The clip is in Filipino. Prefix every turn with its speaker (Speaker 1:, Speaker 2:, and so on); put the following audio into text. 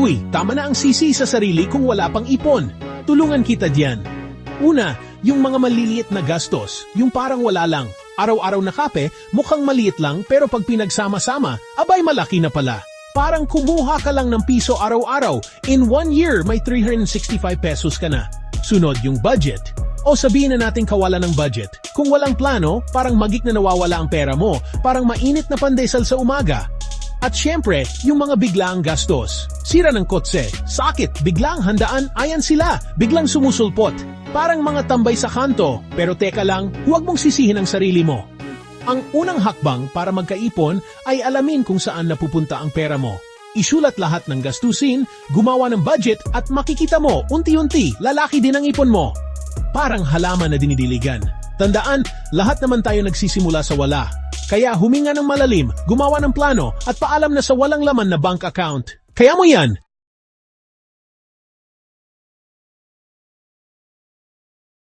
Speaker 1: Uy, tama na ang sisi sa sarili kung wala pang ipon. Tulungan kita diyan. Una, yung mga maliliit na gastos, yung parang wala lang. Araw-araw na kape, mukhang maliit lang pero pag pinagsama-sama, abay malaki na pala. Parang kumuha ka lang ng piso araw-araw. In one year, may 365 pesos ka na. Sunod yung budget. O sabihin na natin kawalan ng budget. Kung walang plano, parang magik na nawawala ang pera mo. Parang mainit na pandesal sa umaga. At syempre, yung mga biglaang gastos. Sira ng kotse, sakit, biglang handaan, ayan sila, biglang sumusulpot. Parang mga tambay sa kanto, pero teka lang, huwag mong sisihin ang sarili mo. Ang unang hakbang para magkaipon ay alamin kung saan napupunta ang pera mo. Isulat lahat ng gastusin, gumawa ng budget at makikita mo unti-unti lalaki din ang ipon mo. Parang halaman na dinidiligan. Tandaan, lahat naman tayo nagsisimula sa wala. Kaya huminga ng malalim, gumawa ng plano at paalam na sa walang laman na bank account. Kaya mo yan!